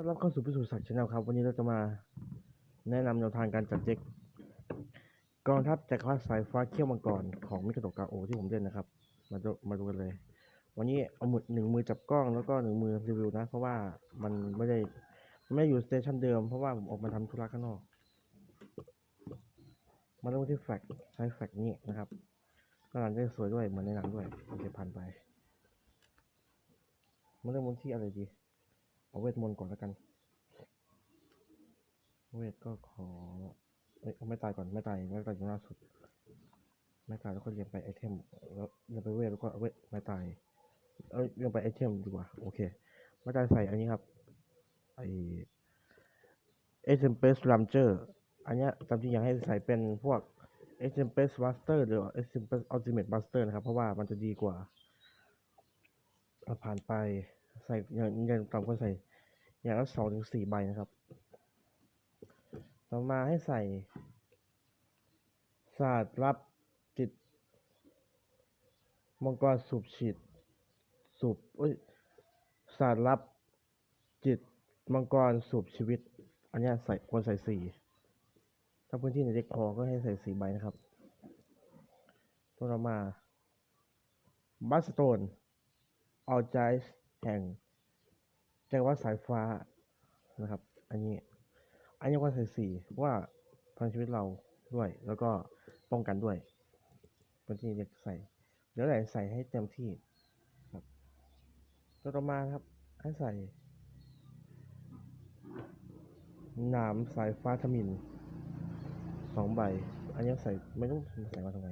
ต้อนรับเข้าสู่พิสูจน์ศักดิ์ชาแนลครับ วันนี้เราจะมาแนะนำแนวทางการจัดเจ็กกองทัพจักรพรรดิสายฟ้าเขี้ยวมังกรของมิคาโตกาโอที่ผมเล่นนะครับ มาดูมาดูกันเลย วันนี้เอาหมือหนึ่งมือจับกล้องแล้วก็หนึ่งมือรีวิวนะ เพราะว่ามันไม่ได้ไม่อยู่สเตชันเดิมเพราะว่าผมออกมาทำธุระข้างนอก มาเริ่มที่แฟกใช้แฟกนี้นะครับก็หลังจะสวยด้วยเหมือนในหนังด้วยโอเคผ่านไปมาเริ่มที่อะไรดี เอาเวทมนต์ก่อนแล้วกัน เวทก็ขอเอ้ยเอาไม่ตายก่อนไม่ตายไม่ตายอยู่หน้าสุด ไม่ตายแล้วก็เรียงไปไอเทมแล้วเรียงไปเวทแล้วก็เวทไม่ตายเอ้ยเรียงไปไอเทมดีกว่าโอเคไม่ตายใส่อันนี้ครับไอเอเ m มเปสลัมเจอร์อันเนี้ยจำจริงอยากให้ใส่เป็นพวกเอเ m มเปสบัสเตอร์หรือเอเ m มเปสอัลติเมทบัสเตอร์นะครับ เพราะว่ามันจะดีกว่าเอาผ่านไป ใส่อย่างอย่างต่ำก็ใส่อย่างละสองถึงสี่ใบนะครับ ต่อมาให้ใส่ศาสตร์รับจิตมังกรสูบฉีดสูบเอ้ยศาสตร์รับจิตมังกรสูบชีวิต อันนี้ใส่ควรใส่สี่ถ้าพื้นที่ในเด็กพอก็ให้ใส่สี่ใบนะครับ ตัวต่อมาบัสโตนออลไจส แห่งจักรวรรดิสายฟ้านะครับ อันนี้อันนี้ก็ใส่สี่ว่าพลังชีวิตเราด้วย แล้วก็ป้องกันด้วยเป็นที่เด็กใส่เดี๋ยวไหนใส่ให้เต็มที่ครับตัวต่อมาครับ ให้ใส่หนามสายฟ้าทมินสองใบ อันนี้ใส่ไม่ต้องใส่มาทำไม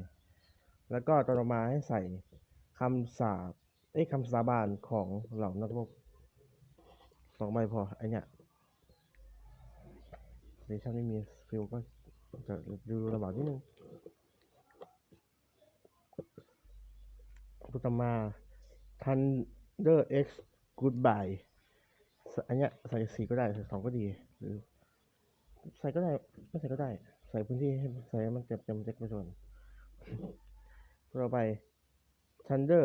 แล้วก็ตัวต่อมาให้ใส่คำสาป เอ้คำสาบานของเหล่านักรบสองใบพอไอเนี้ยเดชั่นไม่มีฟิลก็จะดูลำบากนิดนึงตัวต่อมา Thunder X Goodbye อันเนี้ยใส่สี่ก็ได้ ใส่สองก็ดี หรือ ใส่ก็ได้ ไม่ใส่ก็ได้ ใส่พื้นที่ให้ใส่มันเต็มเต็มเจ็กไปส่วนต่อไป Thunder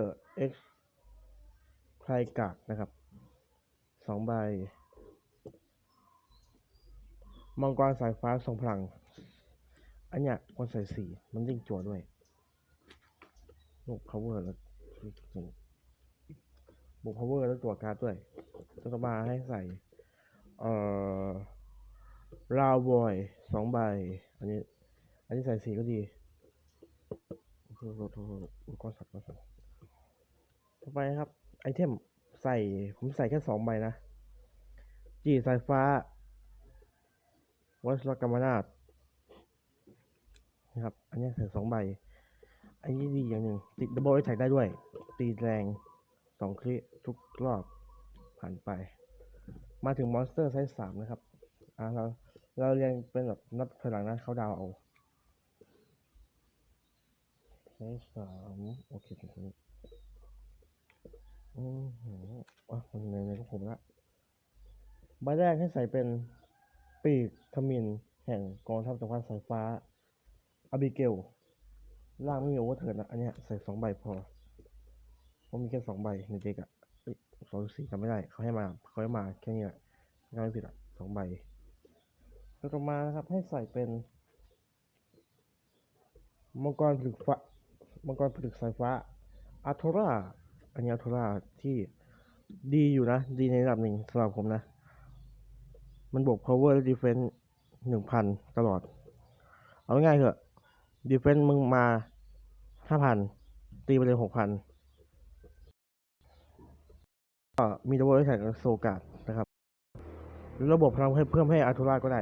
X ไครกากนะครับสองใบ มังกรสายฟ้าทรงพลัง อันเนี้ยควรใส่สีมันยิ่งจั่วด้วยบวก power แล้วบวก power แล้วตัวการ์ดด้วยตัวต่อมาให้ใส่ เอ่อลาวบอยสองใบ อันนี้ อันนี้ใส่สีก็ดีโทษโทษโทษโทษก้อนสัตว์ก้อนสัตว์ต่อไปครับ ไอเทมใส่ผมใส่แค่สองใบนะจีสายฟ้าวัชรกรรมนาถนะครับ อันนี้ใส่สองใบ อันนี้ดีอย่างหนึ่งติดดับเบิลไอแท็กได้ด้วย ตีแรงสองคลิทุกรอบผ่านไป มาถึงมอนสเตอร์ไซส์สามนะครับ อ่าเราเราเรียงเป็นแบบนับถอยหลังนะเขาดาวเอาไซส์สามโอเคตรงนี้ อืมโหอะมันในในของผมละใบแรกให้ใส่เป็นปีกทมินแห่งกองทัพจักรวรรดิสายฟ้าอาบิเกลล่างไม่มีโอเวอร์เทิร์นนะอันเนี้ยใส่สองใบพอผมมีแค่สองใบในเด็กอะสองสี่จำไม่ได้เขาให้มาเขาให้มาแค่นี้แหละถ้าไม่ผิดอะสองใบแล้วต่อมานะครับให้ใส่เป็นมังกรผลึกฟ้ามังกรผลึกสายฟ้าอาโทรา อันนี้อาโทราที่ดีอยู่นะ ดีในระดับหนึ่งสำหรับผมนะ มันบวก power และ defense หนึ่งพันตลอด เอาง่ายๆเถอะ defense มึงมาห้าพันตีไปเลยหกพันก็มี double attack กับโซกาดนะครับหรือระบบพลังให้เพิ่มให้อาร์ทูราก็ได้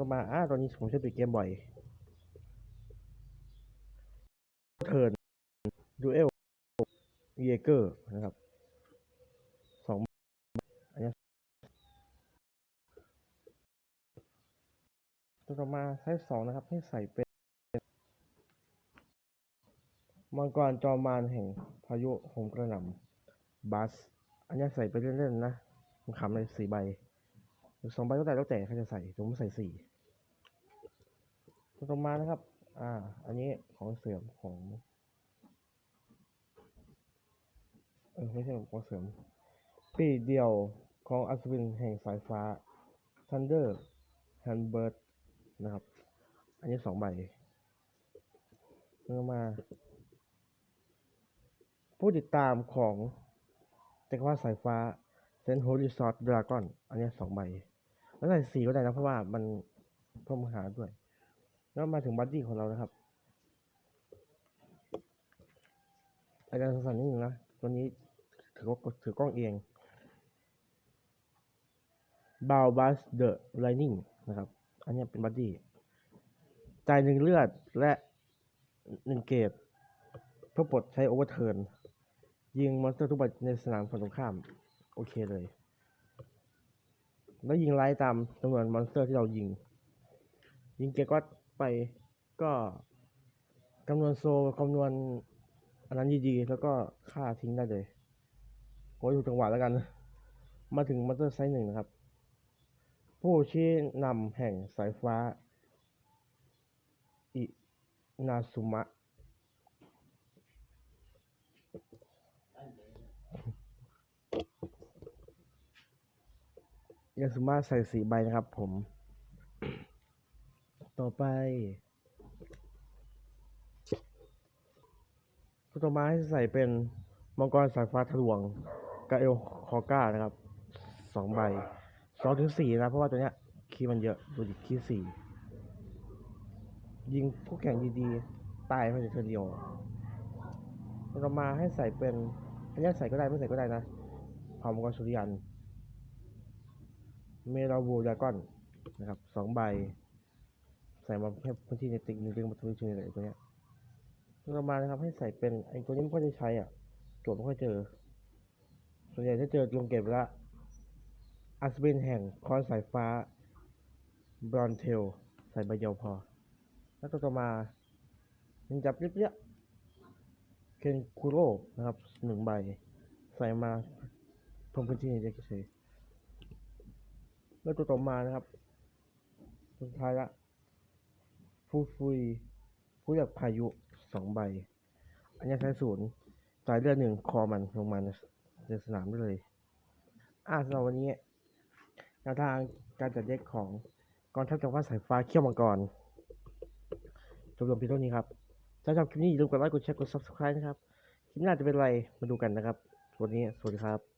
ก็มาอ่าตอนนี้ผมใช้ปิดเกมบ่อย เทิร์นดูเอล เยเกอร์นะครับสองอันนี้ตัวต่อมาไซส์สองนะครับ ให้ใส่เป็นมังกรจอมมารแห่งพายุโหมกระหน่ำบัส อันนี้ใส่ไปเล่นๆนะผมขำเลยสี่ใบหรือสองใบก็ได้แล้วแต่ใครจะใส่ผมใส่สี่ตัวต่อมานะครับ อ่า อันนี้ของเสื่อมของ เออไม่ใช่ของเสริม ปีเดียวของอัศวินแห่งสายฟ้า Thunder Handbird นะครับ อันนี้สองใบแล้วก็มา ผู้ติดตามของจักรวาลสายฟ้าเซนโฮลิซอร์ดดราก้อนอันนี้สองใบ แล้วใส่สีก็ได้นะเพราะว่ามันเพิ่มหาด้วย แล้วมาถึงบัดดี้ของเรานะครับอาจารย์สั่นนิดนึงนะ ตัวนี้ ถือกล้องถือกล้องเองบาวบัสเดอะไลนิ่งนะครับ อันนี้เป็นบัดดี้จ่ายหนึ่งเลือดและหนึ่งเกตเพื่อปลดใช้โอเวอร์เทิร์นยิงมอนสเตอร์ทุกใบในสนามฝั่งตรงข้าม โอเคเลย แล้วยิงไล่ตามจำนวนมอนสเตอร์ที่เรายิง ยิงเกก็ไปก็คำนวณโซคำนวณอันนั้นดีๆแล้วก็ฆ่าทิ้งได้เลย โอ้ยถูกจังหวะแล้วกันมาถึงมอเตอร์ไซส์หนึ่งนะครับ ผู้ชี้นำแห่งสายฟ้า อินาซุมะ ยาสุมาใส่สีใบนะครับผม ต่อไปต่อมาให้ใส่เป็นมังกรสายฟ้าทะลวง กาเอลคอก้านะครับสองใบสองถึงสี่นะ เพราะว่าตัวเนี้ยคีมันเยอะดูดิคีสี่ยิงผู้แข่งดีๆ ตายภายในเทิร์นเดียวตัวต่อมาให้ใส่เป็นอันนี้ใส่ก็ได้ไม่ใส่ก็ได้นะเผ่ามังกสุริยัน เมลาวูดากอนนะครับสองใบ ใส่มาแค่พื้นที่ในติ๊กหนึ่งเรื่องมาพื้นที่ในตัวเนี้ยเรามานะครับให้ใส่เป็นไอ้ตัวนี้ไม่ค่อยได้ใช้อะโจทย์ไม่ค่อยเจอ ส่วนใหญ่ถ้าเจอลงเก็บละอัสเบนแห่งคอนสายฟ้า บรอนเทล ใส่ใบเดียวพอ แล้วต่อมายังจับเรียบๆเคนคูโร่นะครับหนึ่งใบ ใส่มาเพิ่มพื้นที่ในเด็กเฉยแล้วตัวต่อมานะครับ สุดท้ายละฟูฟุยผู้อยากพายุสองใบ อันนี้ใช้ศูนย์จ่ายเลือดหนึ่งคอมันลงมาใน ในสนามได้เลย อ่าสำหรับวันนี้แนวทางการจัดเด็กของกองทัพจักรวาลสายฟ้าเขี้ยวมังกรจบลงเพียงเท่านี้ครับ ถ้าชอบคลิปนี้อย่าลืมกดไลค์ กดแชร์ กด subscribe นะครับ คลิปหน้าจะเป็นอะไร มาดูกันนะครับ วันนี้ สวัสดีครับ